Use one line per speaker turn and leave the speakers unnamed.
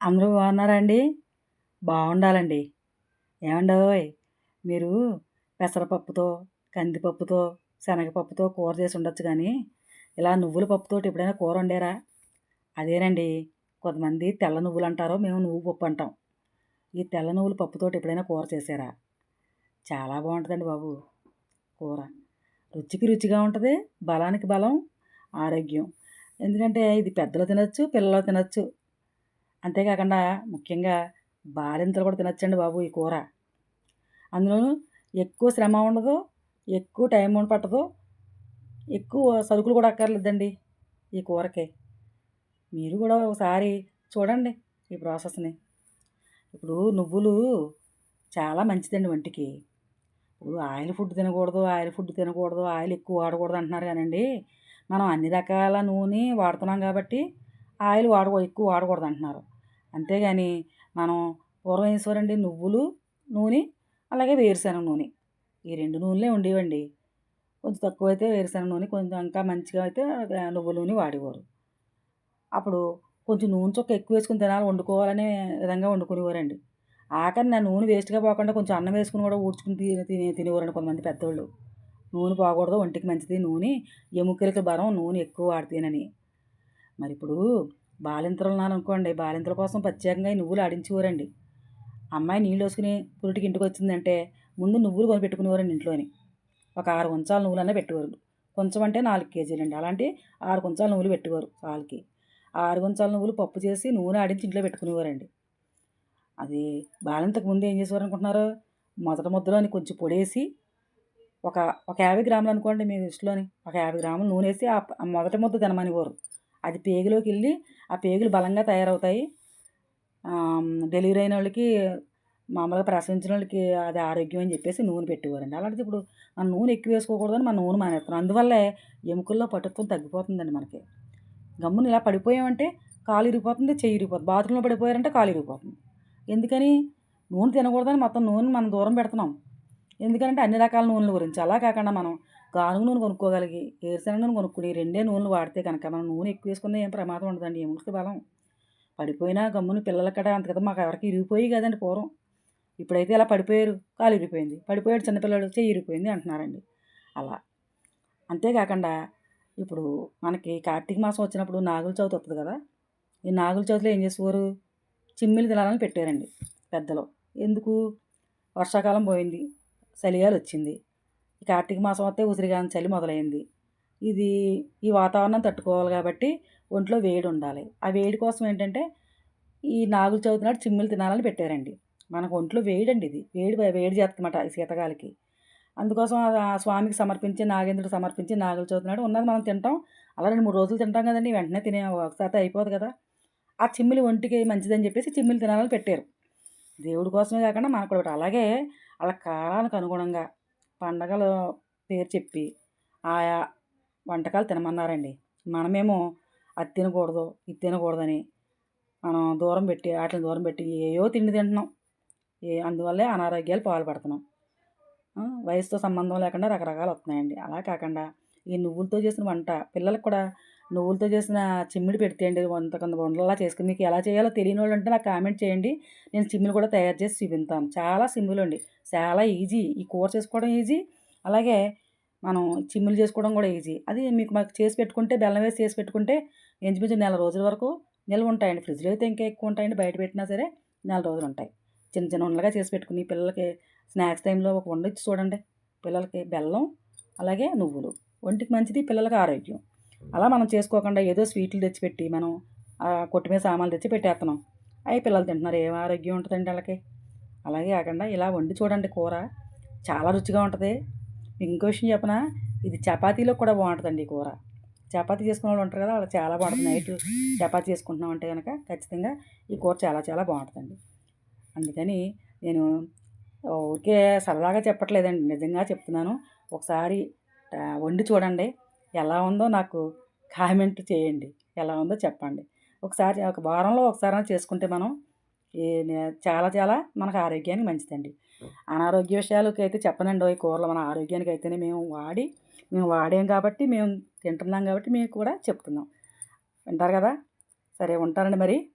అందరూ బాగున్నారా అండి బాగుండాలండి ఏమండోయ్ మీరు పెసరపప్పుతో కందిపప్పుతో శనగపప్పుతో కూర చేసి ఉండొచ్చు కానీ ఇలా నువ్వుల పప్పుతో ఎప్పుడైనా కూర వండారా? అదేనండి. కొంతమంది తెల్ల నువ్వులు అంటారో మేము నువ్వు పప్పు అంటాం. ఈ తెల్ల నువ్వుల పప్పుతో ఎప్పుడైనా కూర చేసారా చాలా బాగుంటుందండి బాబు కూర. రుచికి రుచిగా ఉంటుంది బలానికి బలం ఆరోగ్యం. ఎందుకంటే ఇది పెద్దలు తినచ్చు పిల్లలు తినచ్చు. అంతేకాకుండా ముఖ్యంగా బాలింతలు కూడా తినచ్చండి బాబు ఈ కూర. అందులోనూ ఎక్కువ శ్రమ ఉండదు ఎక్కువ టైం పట్టదు ఎక్కువ సరుకులు కూడా అక్కర్లేదండి ఈ కూరకి. మీరు కూడా ఒకసారి చూడండి ఈ ప్రాసెస్ని. ఇప్పుడు నువ్వులు చాలా మంచిదండి వంటికి. ఇప్పుడు ఆయిల్ ఫుడ్ తినకూడదు ఆయిల్ ఫుడ్ తినకూడదు ఆయిల్ ఎక్కువ వాడకూడదు అంటున్నారు కానండి మనం అన్ని రకాల నూనె వాడుతున్నాం కాబట్టి ఆయిల్ వాడకూడదు ఎక్కువ వాడకూడదు అంటున్నారు. అంతేగాని మనం పూర్వం వేసేవారండి నువ్వులు నూనె అలాగే వేరుశనగ నూనె. ఈ రెండు నూనెలే ఉండేవండి. కొంచెం తక్కువ అయితే వేరుశనగ నూనె కొంచెం ఇంకా మంచిగా అయితే నువ్వుల నూనె వాడేవారు. అప్పుడు కొంచెం నూనె చొక్క ఎక్కువ వేసుకుని తినాలి వండుకోవాలనే విధంగా వండుకునేవారండి. ఆఖరి నా నూనె వేస్ట్గా పోకుండా కొంచెం అన్నం వేసుకుని కూడా ఊడ్చుకుని తినే తినే తినేవారండి కొంతమంది పెద్దోళ్ళు. నూనె పోకూడదు ఒంటికి మంచిది నూనె ఎముకలకి బలం నూనె ఎక్కువ వాడితేనని. మరి ఇప్పుడు బాలింతలు ఉన్నారనుకోండి బాలింతల కోసం ప్రత్యేకంగా ఈ నువ్వులు ఆడించేవారండి. అమ్మాయి నీళ్ళు వేసుకుని పురిటికి ఇంటికి వచ్చిందంటే ముందు నువ్వులు కొని పెట్టుకునేవారండి ఇంట్లోని. ఒక ఆరు కొంచాల నువ్వులన్నా పెట్టేవారు. కొంచెం అంటే నాలుగు కేజీలు అండి అలాంటి ఆరు కొంచాల నువ్వులు పెట్టేవారు వాళ్ళకి ఆరు కొంచాల నువ్వులు పప్పు చేసి నూనె ఆడించి ఇంట్లో పెట్టుకునేవారండి. అది బాలింతకు ముందు ఏం చేసేవారు అనుకుంటున్నారు మొదట ముద్దలోని కొంచెం పొడేసి ఒక ఒక యాభై గ్రాములు అనుకోండి మీ దృష్టిలోని ఒక యాభై గ్రాములు నూనె వేసి ఆ మొదటి ముద్ద తినమనివారు అది పేగులోకి వెళ్ళి ఆ పేగులు బలంగా తయారవుతాయి. డెలివరీ అయిన వాళ్ళకి మామూలుగా ప్రసవించిన వాళ్ళకి అది ఆరోగ్యం అని చెప్పేసి నూనె పెట్టేవారండి. అలాంటిది ఇప్పుడు మన నూనె ఎక్కువ వేసుకోకూడదని మన నూనె మానేస్తున్నాం అందువల్లే ఎముకల్లో పటుత్వం తగ్గిపోతుందండి మనకి. గమ్మున ఇలా పడిపోయామంటే కాలు ఇరిగిపోతుంది చెయ్యి ఇరిగిపోతుంది. బాత్రూంలో పడిపోయారంటే కాలు ఇరిగిపోతుంది. ఎందుకని? నూనె తినకూడదని మొత్తం నూనె మనం దూరం పెడుతున్నాం. ఎందుకంటే అన్ని రకాల నూనెల గురించి. అలా కాకుండా మనం గానుగ నూనె కొనుక్కోగలిగి ఏరుశనగ నూనె కొనుక్కుని రెండే నూనెలు వాడితే కనుక మనం నూనె ఎక్కువ వేసుకున్న ఏం ప్రమాదం ఉండదండి ఎముకకి బలం. పడిపోయినా గమ్మున పిల్లల కడ అంత కదా మాకు ఎవరికి ఇరిగిపోయి కదండి పూర్వం. ఇప్పుడైతే ఇలా పడిపోయారు? కాలు ఇరిగిపోయింది. పడిపోయాడు చిన్నపిల్లడు చెయ్యి ఇరిగిపోయింది అంటున్నారండి. అలా. అంతేకాకుండా ఇప్పుడు మనకి కార్తీక మాసం వచ్చినప్పుడు నాగుల చవితి వస్తుంది కదా ఈ నాగుల చవితిలో ఏం చేసేవారు? చిమ్మిలు తినాలని పెట్టారండి పెద్దలు. ఎందుకు? వర్షాకాలం పోయింది చలిగాలి వచ్చింది. కార్తీక మాసం వస్తే ఉసిరిగాని చలి మొదలైంది. ఇది ఈ వాతావరణం తట్టుకోవాలి కాబట్టి ఒంట్లో వేడి ఉండాలి. ఆ వేడి కోసం ఏంటంటే ఈ నాగులు చవితి నాడు చిమ్మిలు తినాలని పెట్టారండి. మనకు ఒంట్లో వేడండి ఇది. వేడి వేడి చేస్తుందన్నమాట ఈ శీతకాలకి. అందుకోసం ఆ స్వామికి సమర్పించి నాగేంద్రుడు సమర్పించి నాగుల చవితి నాడు ఉన్నది మనం తింటాం. అలా రెండు మూడు రోజులు తింటాం కదండి. వెంటనే తినే ఒకసారి అయిపోదు కదా. ఆ చిమ్మిలి ఒంటికి మంచిదని చెప్పేసి చిమ్మిలి తినాలని పెట్టారు. దేవుడి కోసమే కాకుండా మనకు కూడా అలాగే వాళ్ళ కాలానికి అనుగుణంగా పండగలు పేరు చెప్పి ఆయా వంటకాలు తినమన్నారండి. మనమేమో అది తినకూడదు ఇది తినకూడదని మనం దూరం పెట్టి వాటిని దూరం పెట్టి ఏయో తిండి తింటున్నాం. ఏ అందువల్లే అనారోగ్యాలు పాల్పడుతున్నాం వయసుతో సంబంధం లేకుండా రకరకాలు వస్తున్నాయండి. అలా కాకుండా ఈ నువ్వులతో చేసిన వంట పిల్లలకు కూడా నువ్వులతో చేసిన చిమ్మిడి పెడితేయండి వంట కొంత అలా చేసుకుని మీకు ఎలా చేయాలో తెలియని వాళ్ళు అంటే నాకు కామెంట్ చేయండి. నేను చిమ్మిడి కూడా తయారు చేసి చూపిస్తాను. చాలా సింపుల్ అండి. చాలా ఈజీ. ఈ కూర చేసుకోవడం ఈజీ. అలాగే మనం చిమ్మిలు చేసుకోవడం కూడా ఈజీ. అది మీకు మాకు చేసి పెట్టుకుంటే బెల్లం వేసి చేసి పెట్టుకుంటే ఇంచుమించు నెల రోజుల వరకు నిల్వ ఉంటాయండి. ఫ్రిడ్జ్లో అయితే ఇంకా ఎక్కువ ఉంటాయండి. బయట పెట్టినా సరే నెల రోజులు ఉంటాయి. చిన్న చిన్న ఉండలుగా చేసి పెట్టుకుని పిల్లలకి స్నాక్స్ టైంలో ఒక వండ ఇచ్చి చూడండి. పిల్లలకి బెల్లం అలాగే నువ్వులు. ఒంటికి మంచిది పిల్లలకి ఆరోగ్యం. అలా మనం చేసుకోకుండా ఏదో స్వీట్లు తెచ్చిపెట్టి మనం కొట్టు మీద సామాన్లు తెచ్చి పెట్టేస్తున్నాం అవి పిల్లలు తింటున్నారు ఏం ఆరోగ్యం ఉంటుందండి వాళ్ళకి? అలాగే కాకుండా ఇలా వండి చూడండి కూర. చాలా రుచిగా ఉంటుంది. ఇంకో విషయం చెప్పిన ఇది చపాతీలో కూడా బాగుంటుందండి ఈ కూర. చపాతీ చేసుకునే వాళ్ళు ఉంటారు కదా వాళ్ళకి చాలా బాగుంటుంది. నైట్ చపాతీ చేసుకుంటున్నాం అంటే కనుక ఖచ్చితంగా ఈ కూర చాలా చాలా బాగుంటుందండి. అందుకని నేను ఊరికే సరదాగా చెప్పట్లేదండి. నిజంగా చెప్తున్నాను. ఒకసారి వండి చూడండి. ఎలా ఉందో నాకు కామెంట్ చేయండి. ఎలా ఉందో చెప్పండి. ఒకసారి ఒక వారంలో ఒకసారి చేసుకుంటే మనం చాలా చాలా మనకు ఆరోగ్యానికి మంచిదండి. అనారోగ్య విషయాలకి అయితే చెప్పనండి ఈ కూరలు మన ఆరోగ్యానికి అయితేనే మేము వాడి మేము వాడాం కాబట్టి మేము తింటున్నాం కాబట్టి మేము కూడా చెప్తున్నాం. వింటారు కదా? సరే ఉంటానండి మరి.